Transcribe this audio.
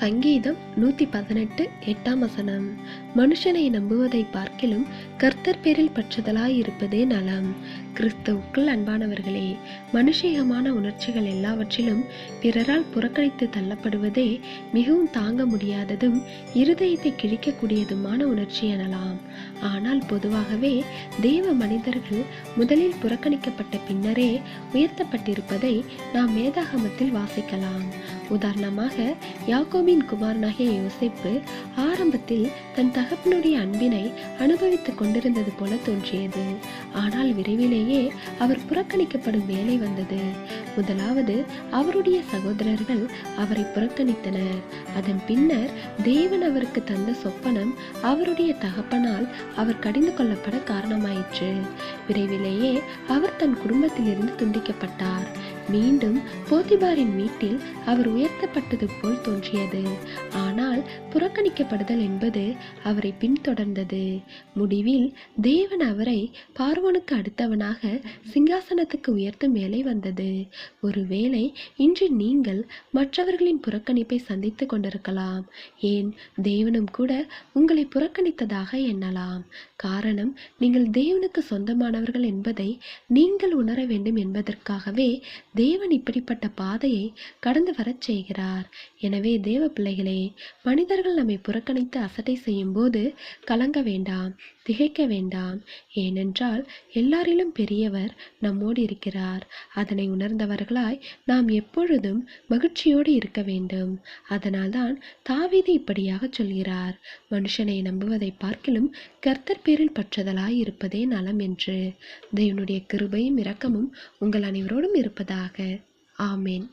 சங்கீதம் நூற்றி பதினெட்டு எட்டாம் வசனம். மனுஷனை நம்புவதை பார்க்கிலும் கர்த்தர் பேரில் பற்றுதலாய் இருப்பதே நலம். கிறிஸ்துவுக்குள் அன்பானவர்களே மனுஷீகமான உணர்ச்சிகள் எல்லாவற்றிலும் பிறரால் புறக்கணித்து தள்ளப்படுவதே மிகவும் தாங்க முடியாததும் இருதயத்தை கிழிக்கக்கூடியதுமான உணர்ச்சி எனலாம். ஆனால் பொதுவாகவே தேவ மனிதர்கள் முதலில் புறக்கணிக்கப்பட்ட பின்னரே உயர்த்தப்பட்டிருப்பதை நாம் வேதாகமத்தில் வாசிக்கலாம். உதாரணமாக யாக்கோபின் குமாரனாகிய யோசிப்பு ஆரம்பத்தில் தன் தகப்பனுடைய அன்பினை அனுபவித்துக் கொண்டிருந்தது போல தோன்றியது. ஆனால் விரைவிலேயே அவர் புறக்கணிக்கப்படும் வேலை வந்தது. முதலாவது அவருடைய சகோதரர்கள் அவரை புறக்கணித்தனர். அதன் பின்னர் தேவன் அவருக்கு தந்த சொப்பனம் அவருடைய தகப்பனால் அவர் கடிந்து கொள்ளப்பட காரணமாயிற்று. விரைவிலேயே அவர் தன் குடும்பத்திலிருந்து துண்டிக்கப்பட்டார். மீண்டும் போத்திபாரின் வீட்டில் அவர் உயர்த்தப்பட்டது போல் தோன்றியது. ஆனால் புறக்கணிக்கப்படுதல் என்பது அவரை பின்தொடர்ந்தது. முடிவில் தேவன் அவரை பார்வனுக்கு அடுத்தவனாக சிங்காசனத்துக்கு உயர்த்தும் வேலை வந்தது. ஒருவேளை இன்று நீங்கள் மற்றவர்களின் புறக்கணிப்பை சந்தித்து கொண்டிருக்கலாம். ஏன்? தேவனும் கூட உங்களை புறக்கணித்ததாக எண்ணலாம். காரணம் நீங்கள் தேவனுக்கு சொந்தமானவர்கள் என்பதை நீங்கள் உணர வேண்டும் என்பதற்காகவே தேவன் இப்படிப்பட்ட பாதையை கடந்து வரச் செய்கிறார். எனவே தேவ பிள்ளைகளே மனிதர்கள் நம்மை புறக்கணித்து அசட்டை செய்யும் போது கலங்க வேண்டாம் திகைக்க வேண்டாம். ஏனென்றால் எல்லாரிலும் பெரியவர் நம்மோடு இருக்கிறார். அதனை உணர்ந்தவர்களாய் நாம் எப்பொழுதும் மகிழ்ச்சியோடு இருக்க வேண்டும். அதனால்தான் தாவீது இப்படியாக சொல்கிறார். மனுஷனை நம்புவதை பார்க்கிலும் கர்த்தர் பேரில் பற்றதலாய் இருப்பதே நலம் என்று. தேவனுடைய கிருபையும் இரக்கமும் உங்கள் அனைவரோடும் இருப்பதாக. ஆமேன்.